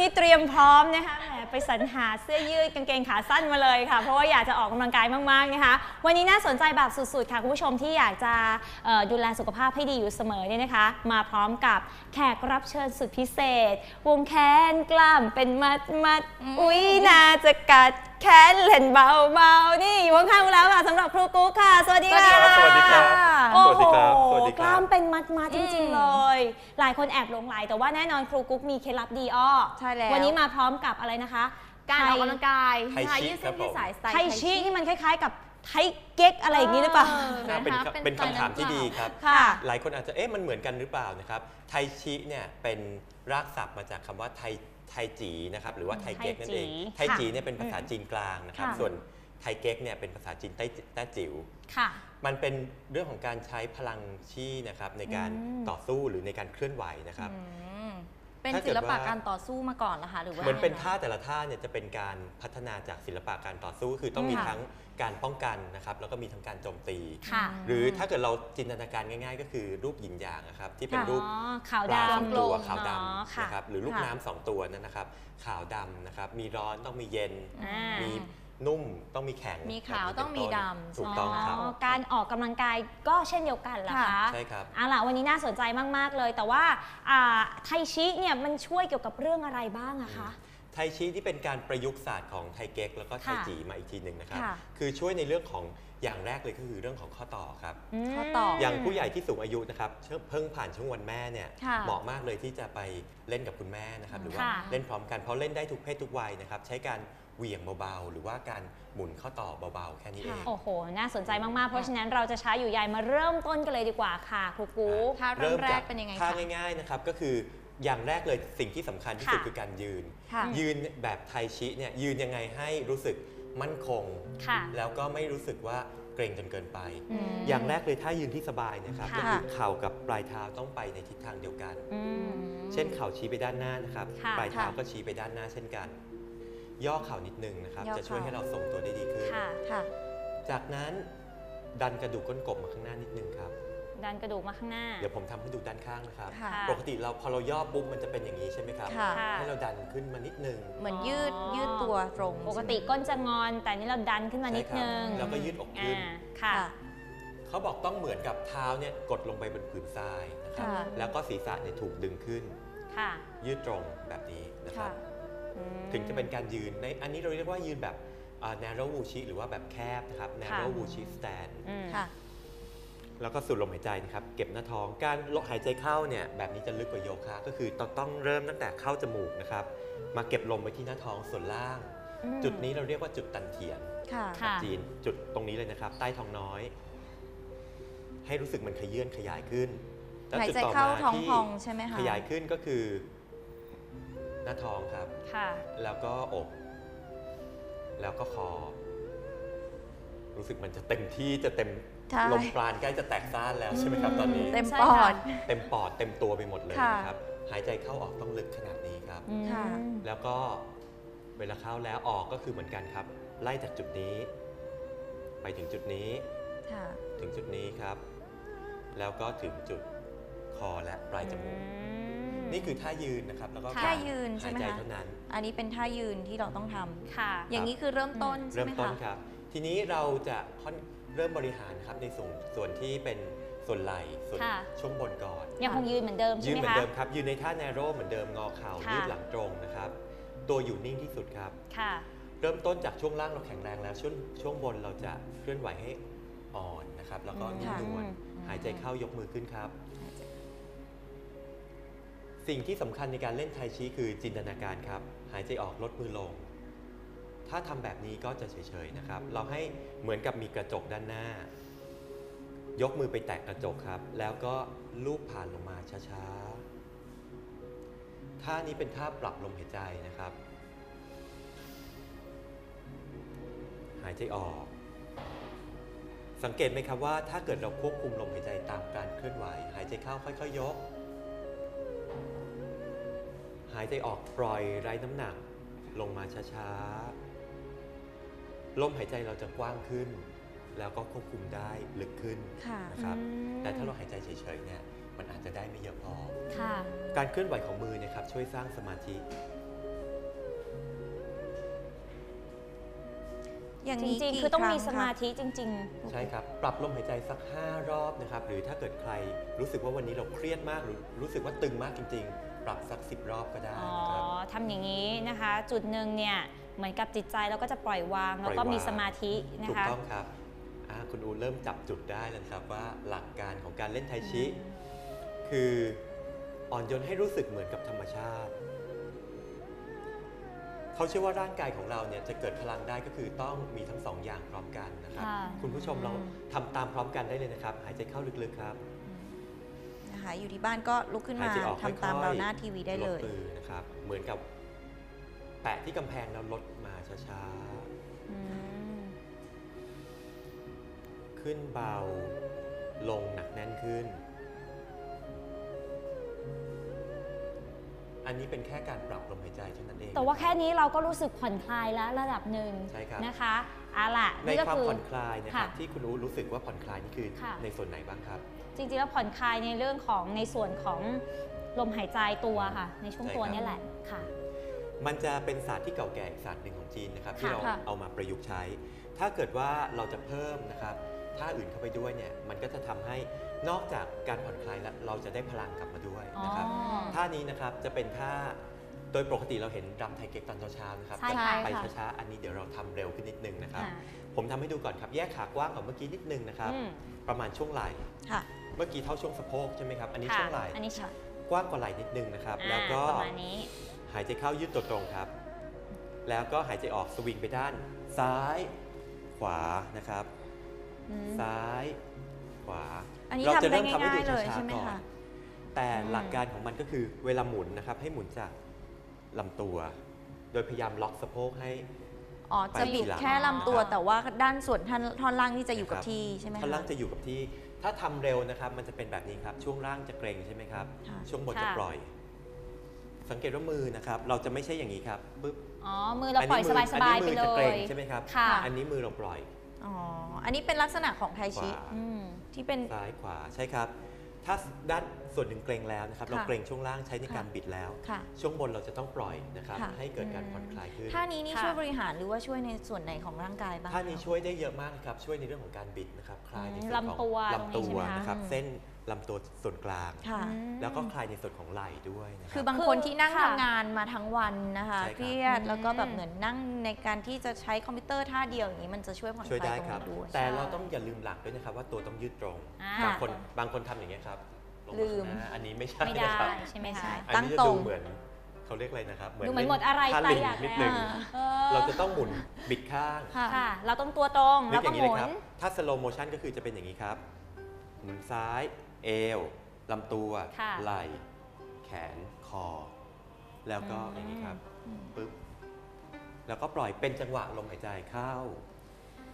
นี้เตรียมพร้อมนะคะแหมไปสรรหาเสื้อยืดกางเกงขาสั้นมาเลยค่ะ เพราะว่าอยากจะออกกำลังกายมากๆนะคะ วันนี้น่าสนใจแบบสุดๆค่ะคุณผู้ชมที่อยากจะดูแลสุขภาพให้ดีอยู่เสมอเนี่ยนะคะ มาพร้อมกับแขกรับเชิญสุดพิเศษ วงแขนกล้ามเป็นมัดมัดอุ้ยน่าจะกัด แขนเล่นเบาๆ นี่อยู่ข้างๆเราค่ะสำหรับครูกุ๊กค่ะ สวัสดีค่ะสวัสดีครับโอ้สวัสดีโหครับสวัสดีครับกล้ามเป็นมัดมาจริง ๆ เลย หลายคนแอบหลงไหลแต่ว่าแน่นอนครูกุ๊กมีเคล็ดลับดีอ้อใช่แล้ววันนี้มาพร้อมกับอะไรนะคะ การออกกำลังกายไทชิยืดเส้นครับผมยืดสายสไตล์ไทชินี่มันคล้าย ๆ กับไทเก๊กอะไรอย่างนี้หรือเปล่าเออเป็นนะคะเป็นคำถามที่ดีครับค่ะหลายคนอาจจะเอ๊ะมันเหมือนกันหรือเปล่านะครับไทชิเนี่ยเป็นรากศัพท์มาจากคำว่าไท ไทจีนะครับหรือว่าไทเก๊กนั่นเอง ไทไทจีจีเนี่ยเป็นภาษาจีนกลางนะครับค่ะส่วนไทเก๊กเนี่ยเป็นภาษาจีนใต้ใต้จิ๋วค่ะมันเป็นเรื่องของการใช้พลังชี่นะครับในการอืมต่อสู้หรือในการเคลื่อนไหวนะครับอืม เป็นถ้าเกิศิดลปะว่าการต่อสู้มาก่อนนะคะหรือว่าเหมือนเป็นยังไงท่าแต่ละท่าเนี่ยจะเป็นการพัฒนาจากศิลปะการต่อสู้คือต้องมีค่ะทั้งการป้องกันนะครับแล้วก็มีทั้งการโจมตีค่ะหรือถ้าเกิดเราจินตนาการง่าย ๆ ก็คือรูปหยินหยางนะครับที่เป็นค่ะรูปอ๋อขาวปลาสองดำตัวกลมๆขาวดอ๋อำค่ะนะครับหรือลูกค่ะน้ำสองตัวนั่นนะครับขาวดำนะครับมีร้อนต้องมีเย็นอ่ามีมี นุ่มต้องมีแข็งมีขาวแบบนี้ต้องมีเป็นนดำถูกต้องครับ อ๋อการออกกำลังกายก็เช่นเดียวกันเหรอค่ะ คะใช่ครับ เอาล่ะวันนี้น่าสนใจมาก ๆ เลย แต่ว่าอ่าไทชิเนี่ยมันช่วยเกี่ยวกับเรื่องอะไรบ้างอะคะ ไทชีที่เป็นการประยุกต์ศาสตร์ของไทเก๊กแล้วก็ไทค่ะจีมาอีกทีหนึ่งนะครับ ค่ะ คือช่วยในเรื่องของอย่างแรกเลยก็คือเรื่องของข้อต่อครับ ม ข้อต่อ อย่างผู้ใหญ่ที่สูงอายุนะครับเพิ่งเพิ่งผ่านช่วงวันแม่เนี่ยค่ะเหมาะมากเลยที่จะไปเล่นกับคุณแม่นะครับหรือว่าค่ะ เล่นพร้อมกันเพราะเล่นได้ทุกเพศทุกวัยนะครับใช้การ เหวี่ยงเบาๆ หรือว่าการหมุนข้อต่อเบาๆ แค่นี้เอง โอ้โห น่าสนใจมาก ๆ เพราะฉะนั้นเราจะช้าอยู่ใยมาเริ่มต้นกันเลยดีกว่าค่ะครูกูท่าเริ่มแรกเป็นยังไงท่าคะง่ายๆนะครับก็คืออย่างแรกเลยสิ่งที่สำคัญที่สุดค่ะคือการยืนค่ะยืนแบบไทชิเนี่ยยืนยังไงให้รู้สึกมั่นคงค่ะแล้วก็ไม่รู้สึกว่าเกรงจนเกินไปอืมอย่างแรกเลยถ้ายืนที่สบายนะครับค่ะก็คือเข่ากับปลายเท้าต้องไปในทิศทางเดียวกันอืมเช่นเข่าชี้ไปด้านหน้านะครับค่ะปลายเท้าค่ะก็ชี้ไปด้านหน้าเช่นกัน ย่อเข่านิดนึงนะครับ ย่อจะช่วยเข่าให้เราทรงตัวได้ดีขึ้น ค่ะ ค่ะ จากนั้นดันกระดูกก้นกบมาข้างหน้านิดนึงครับ ดันกระดูกมาข้างหน้า เดี๋ยวผมทำให้ดูด้านข้างนะครับ ค่ะค่ะปกติเราพอเราย่อปุ๊บมันจะเป็นอย่างนี้ใช่ไหมครับ ค่ะ ค่ะ ให้เราดันขึ้นมานิดนึงเหมือนยืด อ๋อ ยืดตัวตรงปกติใช่ไหมก้นจะงอน แต่นี่เราดันขึ้นมานิดนึงใช่ครับแล้วก็ยืดอกขึ้นอ่าค่ะ ค่ะ เขาบอกต้องเหมือนกับเท้าเนี่ยกดลงไปบนผืนทรายนะครับ ค่ะ แล้วก็ศีรษะเนี่ยถูกดึงขึ้น ค่ะ ยืดตรงแบบนี้นะครับอืม ถึงจะเป็นการยืนในอันนี้เราเรียกว่ายืนแบบอ่า narrow wuchi หรือว่าแบบแคบนะครับ narrow wuchi stand อืมค่ะแล้วก็สูดลมหายใจนะครับ เก็บหน้าท้องการลมหายใจเข้าเนี่ยแบบนี้จะลึกกว่าโยคะก็คือต้องต้องเริ่มตั้งแต่เข้าจมูกนะครับ มาเก็บลมไว้ที่หน้าท้องส่วนล่างอืมจุดนี้เราเรียกว่าจุดตันเทียนค่ะค่ะจีนจุดตรงนี้เลยนะครับ ใต้ท้องน้อย ให้รู้สึกมันขยื่นขยายขึ้นแล้วหายจุดใจต่อเข้ามาท้องที่พองใช่ไหมคะขยายขึ้นก็คือห น้าท้องครับ ค่ะ แล้วก็อก แล้วก็คอ รู้สึกมันจะเต็มที่จะเต็มใช่ ลมปราณใกล้จะแตกซ่านแล้วใช่ไหมครับตอนนี้ เต็มใช่ปอค่ะดเต็มปอดเต็มตัวไปหมดเลยค่ะ นะครับ หายใจเข้าออกต้องลึกขนาดนี้ครับ อืมค่ะ แล้วก็เวลาเข้าแล้วออกก็คือเหมือนกันครับ ไล่จากจุดนี้ ไปถึงจุดนี้ ค่ะ ถึงจุดนี้ครับ แล้วก็ถึงจุดคอและปลายจมูก นี่คือท่ายืนนะครับแล้วก็ท่าการยืนใช่หายไหมใจคะเท่านั้น อันนี้เป็นท่ายืนที่เราต้องทำค่ะ อย่างนี้คือเริ่มต้นใช่เริ่ไหมมต้นคะ ครับ ทีนี้เราจะค่อนเริ่มบริหารครับในส่วนส่วนที่เป็นส่วนไหล่ส่วนค่ะ ช่วงบนก่อน ยังคงยืนเหมือนเดิมยืใช่นไหมเหมือนคะ เดิมครับ ยืนในท่าแนโรเหมือนเดิมงอเข่าค่ะ ยืดหลังตรงนะครับ ตัวอยู่นิ่งที่สุดครับ ค่ะ เริ่มต้นจากช่วงล่างเราแข็งแรงแล้ว ช่วงช่วงบนเราจะเคลื่อนไหวให้อ่อนนะครับ แล้วก็นุ่มนวลอืม หายใจเข้ายกมือขึ้นครับ สิ่งที่สำคัญในการเล่นไทชีคือจินตนาการครับ หายใจออกลดมือลง ถ้าทำแบบนี้ก็จะเฉยๆนะครับ เราให้เหมือนกับมีกระจกด้านหน้า ยกมือไปแตะกระจกครับ แล้วก็ลูบผ่านลงมาช้าๆ ท่านี้เป็นท่าปรับลมหายใจนะครับ หายใจออก สังเกตไหมครับว่าถ้าเกิดเราควบคุมลมหายใจตามการเคลื่อนไหว หายใจเข้าค่อยๆยกายใจออกปล่อยไร้น้ำหนัก ลงมาช้าๆลมหายใจเราจะกว้างขึ้น แล้วก็ควบคุมได้ลึกขึ้นนะครับแต่ถ้าเราหายใจเฉยๆเนี่ยมันอาจจะได้ไม่เยอะพอการเคลื่อนไหวของมือนะครับช่วยสร้างสมาธิอย่างจริงๆ คือต้องมีสมาธิจริง ๆ ใช่ครับ ปรับลมหายใจสัก 5 รอบนะครับ หรือถ้าเกิดใครรู้สึกว่าวันนี้เราเครียดมากหรือรู้สึกว่าตึงมากจริงๆ ปรับสัก 10 รอบก็ได้ๆอ๋อนะครับ ทำอย่างนี้นะคะ จุดหนึ่งเนี่ยเหมือนกับจิตใจเราก็จะปล่อยวาง แล้วก็ปล่อยวาง มีสมาธินะถูกคะ ต้องครับอ่าคุณอูเริ่มจับจุดได้แล้วนะครับว่าหลักการของการเล่นไทชิ คืออ่อนโยนให้รู้สึกเหมือนกับธรรมชาติ เขาเชื่อว่าร่างกายของเราเนี่ยจะเกิดพลังได้ก็คือต้องมีทั้งสองอย่างพร้อมกันนะครับ ค่ะคุณผู้ชมลองทำตามพร้อมกันได้เลยนะครับ หายใจเข้าลึกๆครับ นะคะ อยู่ที่บ้านก็ลุกขึ้นหายมาใจออกทำตามค่อยๆเราหน้าทีวีได้เลย ดมือนะครับ เหมือนกับแปะที่กำแพงแล้วลดมาช้าอืมๆ ขึ้นเบา ลงหนักแน่นขึ้น อันนี้เป็นแค่การปรับลมหายใจเท่านั้นเองแต่ว่านะแค่รับนี้เราก็รู้สึกผ่อนคลายแล้วระดับหนึ่งใช่ครับ นะคะ เอาล่ะในนี่ก็ความคือ ผ่อนคลายนะครับค่ะที่คุณรู้รู้สึกว่าผ่อนคลายนี่คือค่ะ ในส่วนไหนบ้างครับ จริงๆแล้วผ่อนคลายในเรื่องของในส่วนของลมหายใจตัวค่ะ ในช่วงใช่ตัวครับ เนี่ยแหละค่ะ มันจะเป็นศาสตร์ที่เก่าแก่อีกศาสตร์หนึ่งของจีนนะครับที่ค่ะเราค่ะ เอามาประยุกต์ใช้ ถ้าเกิดว่าเราจะเพิ่มนะครับท่าอื่นเข้าไปด้วยเนี่ยมันก็จะทำให้นอกจากการผ่อนคลายแล้วเราจะได้พลังกลับมาด้วยอ๋อ นะครับท่านี้นะครับจะเป็นท่า โดยปกติเราเห็นรำไทยเก๊กตอนเช้าๆนะครับใช่แต่ค่ะไปช้าๆ อันนี้เดี๋ยวเราทำเร็วขึ้นนิดนึงนะครับอ่าผมทำให้ดูก่อนครับ แยกขากว้างกว่าเมื่อกี้นิดนึงนะครับอืมประมาณช่วงไหล่ค่ะเมื่อกี้เท่าช่วงสะโพกใช่ไหมครับ อันนี้ค่ะช่วงไหล่อันนี้ช่วงกว้างกว่าไหล่นิดนึงนะครับอ่าแล้วก็ประมาณนี้หายใจเข้ายืดตัวตรงครับ แล้วก็หายใจออกสวิงไปด้าน ซ้าย ขวานะครับอืมซ้าย ขวาอันนี้เราจะทำได้เริ่มทำให้ง่ายดูๆเลยช้าใช่ไหมๆก่อนคะแต่อืมหลักการของมันก็คือเวลาหมุนนะครับ ให้หมุนจาก ลำตัว โดยพยายามล็อกสะโพกให้ อ๋อ จะบิดไปทีหลังแค่ลำตัวนะครับแต่ว่าด้านส่วนท่อนท่อนล่างที่จะอยู่กับนะครับที่ใช่ไหมท่อนคะล่างจะอยู่กับที่ ถ้าทำเร็วนะครับมันจะเป็นแบบนี้ครับ ช่วงล่างจะเกร็งใช่ไหมครับ ค่ะ ช่วงบนค่ะจะปล่อย สังเกตว่ามือนะครับ เราจะไม่ใช่อย่างนี้ครับปึ๊บอ๋อ มือเราปล่อยมืสบายๆอันไปนี้มือเลจะเกร็ยงใช่ไหมครับ ค่ะ อันนี้มือเราปล่อย อ๋อ อันนี้เป็นลักษณะของไทขชิวา อืมที่เป็นซ้ายขวาใช่ครับ ถ้าด้านส่วนหนึ่งเกรงแล้วนะครับเราค่ะเกรงช่วงล่างใช้ในการค่ะบิดแล้ว ค่ะช่วงบนเราจะต้องปล่อยนะครับค่ะให้เกิดการผ่อนคลายขึ้นท่านี้นี่ค่ะ ช่วยบริหารหรือว่าช่วยในส่วนไหนของร่างกายบ้างท่านี้คะช่วยได้เยอะมากนะครับช่วยในเรื่องของการบิดนะครับคลายในส่วนของลำตัวตรงนี้ลำตัวใช่ไหมคะนะครับอืมเส้น ลำตัวส่วนกลาง ค่ะอืมแล้วก็คลายในส่วนของไหล่ด้วยนะคคืรัอบ บางคนที่นั่งค่ะทำงานมาทั้งวันนะคะใช่ครับเครียดอืมแล้วก็แบบเหมือนนั่งในการที่จะใช้คอมพิวเตอร์ท่าเดียวอย่างนี้มันจะช่วยผ่อนคช่วยลาได้ยตรงครับนี้ด้วย แต่เราต้องอย่าลืมหลักด้วยนะครับ ว่าตัวต้องยืดตรง อ่า บางคนบางคนทำอย่างเงี้ยครับลงาลืม ข้างหน้าอันนี้ไม่ใช่ไม่นะได้ครับ ใช่ไหมไม่คะใช่อันตั้งนี้จะตรดูง เหมือนเขาเรียกอะไรนะครับดูเหมือนหมดอะไรท่าไปลิงอยากนิดแล้วนึงเออเราจะต้องหมุนบิดข้างค่ะ ค่ะ เราต้องตัวตรงนึแล้วกอก็ย่างหนี้เลมุยครับนถ้าสโลโมชันก็คือจะเป็นอย่างนี้ครับ หมุนซ้าย เอวลำตัว ค่ะ ไหล่ แขนคอ แล้วก็อืมอย่างนี้ครับปึ๊บแล้วก็ปล่อยเป็นจังหวะลมหายใจเข้า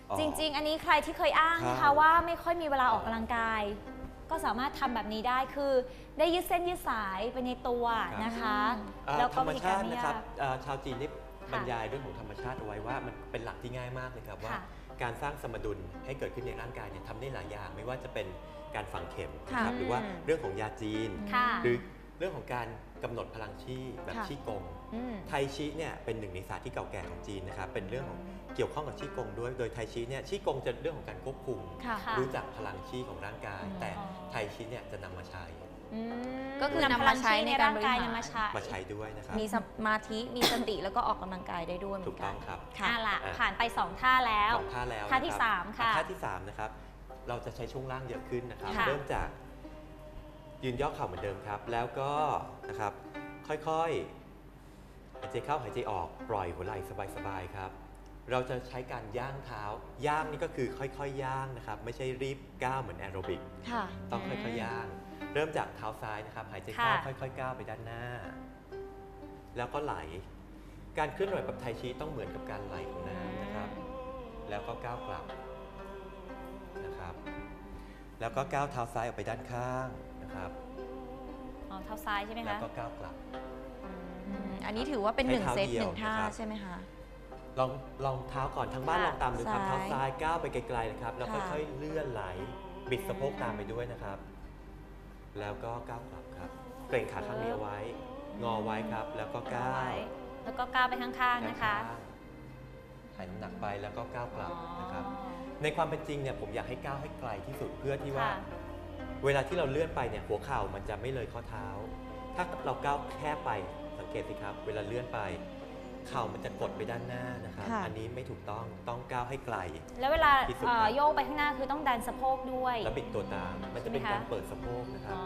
ออก จริง ๆ อันนี้ใครที่เคยอ้างนะครัคะบ ว่าไม่ค่อยมีเวลาออกกำลังกาย ก็สามารถทำแบบนี้ได้คือ ได้ยืดเส้นยืดสายไปในตัวนะคะเอ่อแล้วธก็รรมวิธีชาการติไม่นะคยารักบเอ่อชาวจีนได้ค่ะบรรยายเรื่องของธรรมชาติเอาไว้ว่ามันเป็นหลักที่ง่ายมากเลยครับว่า ค่ะการสร้างสมดุลให้เกิดขึ้นในร่างกายเนี่ยทำได้หลายอย่าง ไม่ว่าจะเป็น การฝังเข็มค่ะนะครับหรือว่าเรื่องของยาจีนค่ะหรือเรื่องของการกำหนดพลังชีแบบค่ะชีกงอืมไทชิเนี่ยเป็นหนึ่งในศาสตร์ที่เก่าแก่ของจีนนะครับเป็นเรื่องของเกี่ยวข้องกับชีกงด้วย โดยไทชิเนี่ยชีกงจะเรื่องของการควบคุมค่ะค่ะรู้จักพลังชีของร่างกายอืมแต่อ๋อไทชิเนี่ยจะนำมาใช้อืมก็คือนำมาใช้ในการบริหารนำพลังชีในร่างกายนำมาใช้มาใช้ด้วยนะครับมีสมาธิมีสติแล้วก็ออกกำลังกายได้ด้วยเหมืถูอกนกัต้อนงครับค่ะอะล่ะอะผ่านไป 2 ท่าแล้วสองท่าแล้วท่าที่นะครับสามค่ะท่าที่สามนะครับ เราจะใช้ช่วงล่างเยอะขึ้นนะครับ ค่ะ เริ่มจากยืนย่อเข่าเหมือนเดิมครับ แล้วก็นะครับค่อยๆหายใจเข้าหายใจออกปล่อยหัวไหล่สบายๆครับ เราจะใช้การย่างเท้า ย่างนี่ก็คือค่อยๆย่างนะครับ ไม่ใช่รีบก้าวเหมือนแอโรบิก ค่ะต้องค่อยๆย่าง เริ่มจากเท้าซ้ายนะครับ หายใจเข้าค่ะ ค่อยๆก้าวไปด้านหน้า แล้วก็ไหล การเคลื่อนไหวแบบไทชีต้องเหมือนกับการไหลของน้ำนะครับ แล้วก็ก้าวกลับ นะครับ แล้วก็ก้าวเท้าซ้ายออกไปด้านข้างนะครับ อ๋อเท้าซ้ายใช่ไหมแล้วคะก็ก้าวกลับ อืมอันนี้ถือว่าเป็นหนึ่งให้เท้าเซตเดียวหนึ่งท่านะครับ ใช่ไหมคะ ลองลองเท้าก่อนทั้งบ้านค่ะลองตามดูครับซ้ายเท้าซ้ายก้าวไปไกลๆนะครับ แล้วค่ะ ค่อยๆเลื่อนไหล บิดสะโพกตามไปด้วยนะครับ แล้วก็ก้าวกลับครับ เกรงขาข้างนี้เอาไว้ งอไว้ครับ แล้วก็ก้าวไว้แล้วก็ก้าวไปข้างๆนะคะ ถ่ายน้ำหนักไปไปแล้วก็ก้าวกลับนะครับ ในความเป็นจริงเนี่ยผมอยากให้ก้าวให้ไกลที่สุดเพื่อที่ว่า ค่ะ เวลาที่เราเลื่อนไปเนี่ยหัวเข่ามันจะไม่เลยข้อเท้า ถ้าเราก้าวแค่ไปสังเกตสิครับ เวลาเลื่อนไป เข่ามันจะกดไปด้านหน้านะครับ ค่ะ อันนี้ไม่ถูกต้องต้องก้าวให้ไกล แล้วเวลาที่สุดเอ่อครับโยกไปข้างหน้าคือต้องดันสะโพกด้วย แล้วบิดตัวตามมันจะเป็นใช่ไหมคะ การเปิดสะโพกนะครับ อ๋อ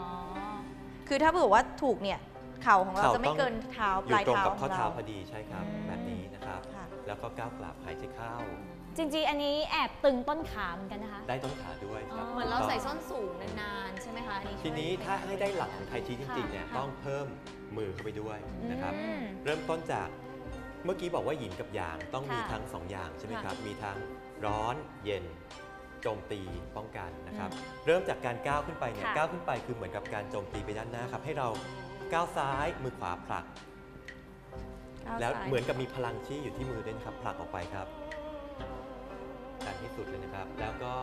คือถ้าเผื่อว่าถูกเนี่ย เข่าของเราเข่าจะไม่ต้องเกินเท้าอปยู่ลายตรงเท้ากับขข้อองเท้าเราพอดีใช่ครับอืมแบบนี้นะครับค่ะแล้วก็ก้าวกลับหายใจเข้า จริงๆ อันนี้แอบตึงต้นขาเหมือนกันนะคะ ได้ต้นขาด้วยครับอ๋อเหมือนเราใส่ส้นสูงนานๆ ใช่ไหมคะอันนี้ช่วยทีนี้ถ้าให้ได้หลักของไทชีจริงๆเนี่ยค่ะต้องเพิ่มมือเข้าไปด้วยนะครับอืมเริ่มต้นจากเมื่อกี้บอกว่าหยินกับหยางต้องมีค่ะทั้งสองอย่างใช่ไหมค่ะครับ มีทั้งร้อนเย็นโจมตีป้องกันนะครับ เริ่มจากการก้าวขึ้นไปเนี่ยค่ะก้าวขึ้นไปคือเหมือนกับการโจมตีไปด้านหน้าครับ ให้เรา ก้าวซ้ายมือขวาผลัก ก้าแล้วซ้ายเหมือนกับมีพลังชี้อยู่ที่มือด้วยนะครับผลักออกไปครับดันให้สุดเลยนะครับ แล้วก็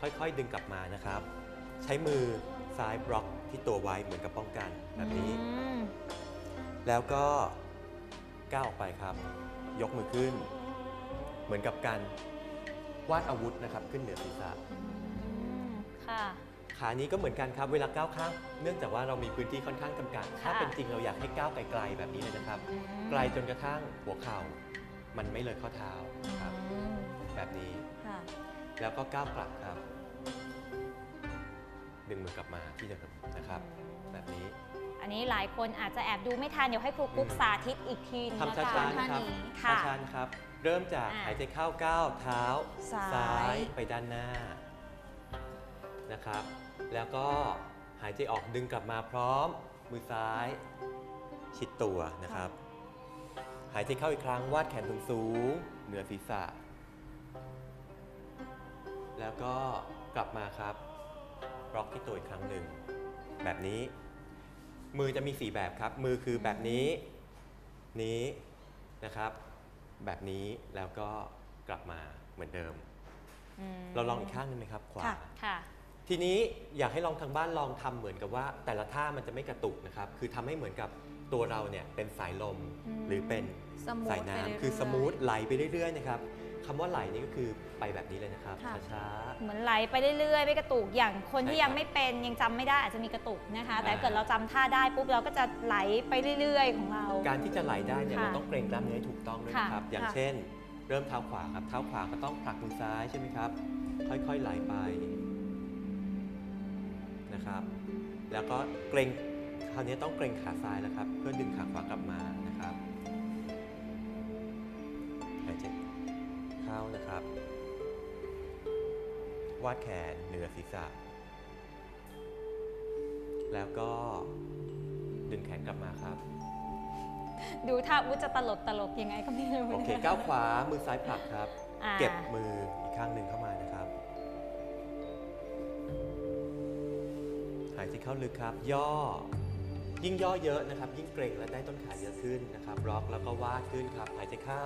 ค่อยๆดึงกลับมานะครับ ใช้มือซ้ายบล็อกที่ตัวไว้เหมือนกับป้องกันแบบนี้ อืมแล้วก็ก้าวออกไปครับ ยกมือขึ้น เหมือนกับการวาดอาวุธนะครับ ขึ้นเหนือศีรษะ อืมค่ะ ขานี้ก็เหมือนกันครับเวลาก้าวข้ามเนื่องจากว่าเรามีพื้นที่ค่อนข้างจำกัด ถ้าค่ะเป็นจริงเราอยากให้ก้าวไกลๆแบบนี้เลยนะครับอืมไกลจนกระทั่งหัวเข่า มันไม่เลยข้อเท้าครับอืมแบบนี้ค่ะแล้วก็ก้าวกลับครับ ดึงมือกลับมาที่เดิมนะครับ แบบนี้ อันนี้หลายคนอาจจะแอบดูไม่ทันเดี๋ยวให้ครูกุ๊กสาธิตอีกทีนึงทำนะช้าคะๆนะครับค่ะช้าๆนะครับ เริ่มจากอ่าหายใจเข้าก้าวเท้าซ้ายไปด้านหน้านะครับ แล้วก็หายใจออกดึงกลับมาพร้อม มือซ้าย ชิดตัวนะครับ หายใจเข้าอีกครั้งวาดแขนสูงๆเหนือศีรษะ แล้วก็กลับมาครับบล็อกที่ตัวอีกครั้งหนึ่ง แบบนี้ มือจะมี 4 แบบครับ มือคือแบบนี้ นี้นะครับ แบบนี้แล้วก็กลับมาเหมือนเดิมอืมเราลองอีกข้างหนึงไหมครับ ขวาค่ะค่ะ ทีนี้อยากให้ลองทางบ้านลองทำเหมือนกับว่า แต่ละท่ามันจะไม่กระตุกนะครับ คือทำให้เหมือนกับตัวเราเนี่ยเป็นสายลมอืมหรือเป็นสมูทสายไปเรื่อยน้ำๆคือสมูทไหลไปเรื่อยๆนะครับคำว่าไหลนี่ก็คือไปแบบนี้เลยนะครับค่ะช้าเหมือนไหลไปเรื่อยๆไม่กระตุกอย่างคนที่ใช่ครับยังไม่เป็นยังจำไม่ได้อาจจะมีกระตุกนะคะ แต่อ่าเกิดเราจำท่าได้ปุ๊บเราก็จะไหลไปเรื่อยๆ ของเราๆการที่จะไหลได้เนี่ยค่ะเราต้องเกรงกล้ามเนื้อให้ถูกต้องด้วยนะครับค่ะอย่างค่ะเช่น เริ่มเท้าขวาครับเท้าขวาก็ต้องผลักมือซ้ายใช่ไหมครับค่อยๆไหลไป นะครับ แล้วก็เกรงคราวนี้ต้องเกรงขาซ้ายแล้วครับ เพื่อดึงขาขวากลับมานะครับหายใจเข้านะครับ วาดแขนเหนือศีรษะ แล้วก็ดึงแขนกลับมาครับ ดูท่าวุ้จะตลกตลกยังไงก็ไม่รู้โอเคนะก้าวขวามือซ้ายผลักครับ อ่า เก็บมืออีกข้างหนึ่งเข้ามา เข้าลึกครับ ย่อ ยิ่งย่อเยอะนะครับ ยิ่งเกรงและได้ต้นขาเยอะขึ้นนะครับล็อกแล้วก็วาดขึ้นครับหายใจเข้า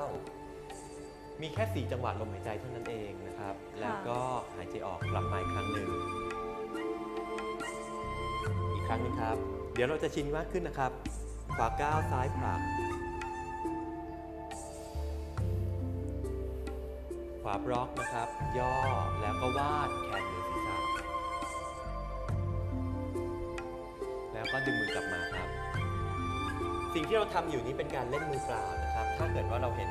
มีแค่ 4 จังหวะลมหายใจเท่านั้นเองนะครับ แล้วก็หายใจออกกลับมาอีกครั้งหนึ่งอีกครั้งหนึงครับ เดี๋ยวเราจะชินมากขึ้นนะครับ ขวาก้าวซ้ายผลักขวาบล็อกนะครับ ย่อแล้วก็วาดแขน สิ่งที่เราทำอยู่นี้เป็นการเล่นมือเปล่านะครับ ถ้าเกิดว่าเราเห็น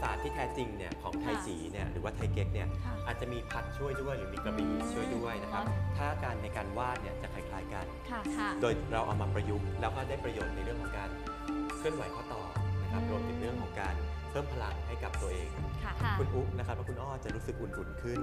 ศาสตร์ที่แท้จริงเนี่ยของไทจีเนี่ยหรือว่าไทเก๊กเนี่ยค่ะอาจจะมีพัดช่วยด้วยหรือมีกระบี่ช่วยด้วยนะครับถ้าการในการวาดเนี่ยจะคล้ายๆกันค่ะค่ะโดยเราเอามาประยุกต์แล้วก็ได้ประโยชน์ในเรื่องของการเคลื่อนไหวข้อต่อนะครับอืมรวมถึงเรื่องของการ เพิ่มพลังให้กับตัวเอง ค่ะค่ะ คุณอุ๊บนะครับและคุณอ้อจะรู้สึกอุ่นๆขึ้น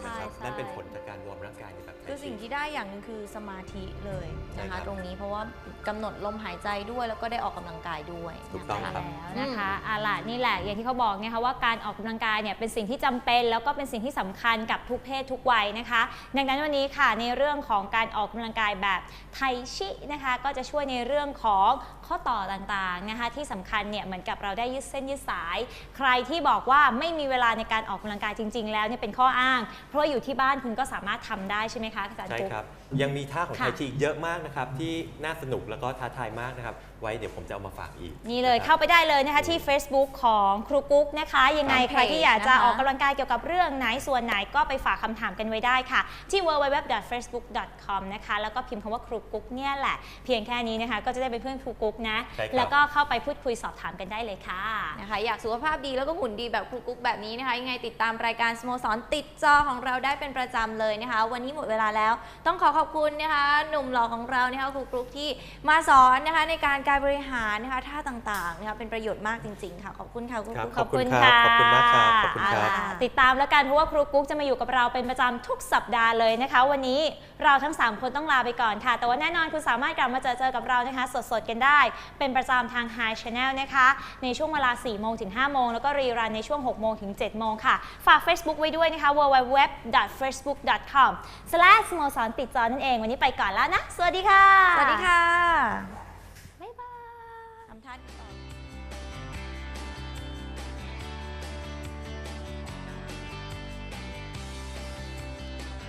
ใช่นะครับใช่ นั่นเป็นผลจากการวอร์มร่างกายในแบบไทคือสิ่งชีที่ได้อย่างหนึงคือสมาธิเลยนะใช่ครัคะ บตรงนี้เพราะว่ากำหนดลมหายใจด้วยแล้วก็ได้ออกกำลังกายด้วยถูกต้องนะครัคะ บ แล้วนะคะเอาล่ะนี่แหละอย่างที่เขาบอกนะคะว่าการออกกำลังกายเนี่ยเป็นสิ่งที่จำเป็น แล้วก็เป็นสิ่งที่สำคัญกับทุกเพศทุกวัยนะคะ ดังนั้นวันนี้ค่ะในเรื่องของการออกกำลังกายแบบไทชินะคะ ก็จะช่วยในเรื่องของข้อต่อต่างๆนะคะ ที่สำคัญเนี่ยเหมือนกับเราได้ยืดเส้นยืดสาย ใครที่บอกว่าไม่มีเวเวลาในการออกกำลังกายจริง ๆ แล้วเนี่ยเป็นข้ออ้าง เพราะว่าอยู่ที่บ้านคุณก็สามารถทำได้ใช่ไหมคะอาจารย์ใช่กุ๊ก ครับยังมีท่าของค่ะไทชีอีกเยอะมากนะครับ ที่น่าสนุกแล้วก็ท้าทายมากนะครับ ไว้เดี๋ยวผมจะเอามาฝากอีกนี่เลยะครับ เข้าไปได้เลยนะคะที่ Facebook ของครูกุ๊กนะคะ ยังไงตามเพจใครที่อยากจะนะคะ ออกกำลังกายเกี่ยวกับเรื่องไหนส่วนไหนก็ไปฝากคำถามกันไว้ได้ค่ะ ที่ www.facebook.com นะคะแล้วก็พิมพ์คำว่าครูกุ๊กเนี่ยแหละ เพียงแค่นี้นะคะก็จะได้เป็นเพื่อนครูกุ๊กนะ ใช่ครับ แล้วก็เข้าไปพูดคุยสอบถามกันได้เลยค่ะ นะคะอยากสุขภาพดีแล้วก็หุ่นดีแบบครูกุ๊กแบบนี้นะคะ ยังไงติดตามรายการสโมสรติดจอของเราได้เป็นประจำเลยนะคะ วันนี้หมดเวลาแล้ว ต้องขอขอบคุณนะคะหนุ่มหล่อของเรานะคะครูกุ๊กที่มาสอนนะคะในการการบริหารนะคะท่าต่างๆนะคะเป็นประโยชน์มากจริง ๆ ค่ะ ขอบคุณค่ะครูครับกุ๊กขอบคุณครับขอบคุณมากครับขอบคุณครับเอาล่ะติดตามแล้วกันเพราะว่าครูกุ๊กจะมาอยู่กับเราเป็นประจำทุกสัปดาห์เลยนะคะ วันนี้เราทั้ง 3 คนต้องลาไปก่อนค่ะ แต่ว่าแน่นอนคุณสามารถกลับมาเจอเจอกับเรานะคะ สดๆกันได้ เป็นประจำทาง High Channel นะคะ ในช่วงเวลา 4 โมงถึง 5 โมง แล้วก็รีรันในช่วง 6 โมงถึง 7 โมงค่ะ ฝาก Facebook ไว้ด้วยนะคะ www.facebook.com สโมสรติดจอนั่นเอง วันนี้ไปก่อนแล้วนะ สวัสดีค่ะ สวัสดีค่ะ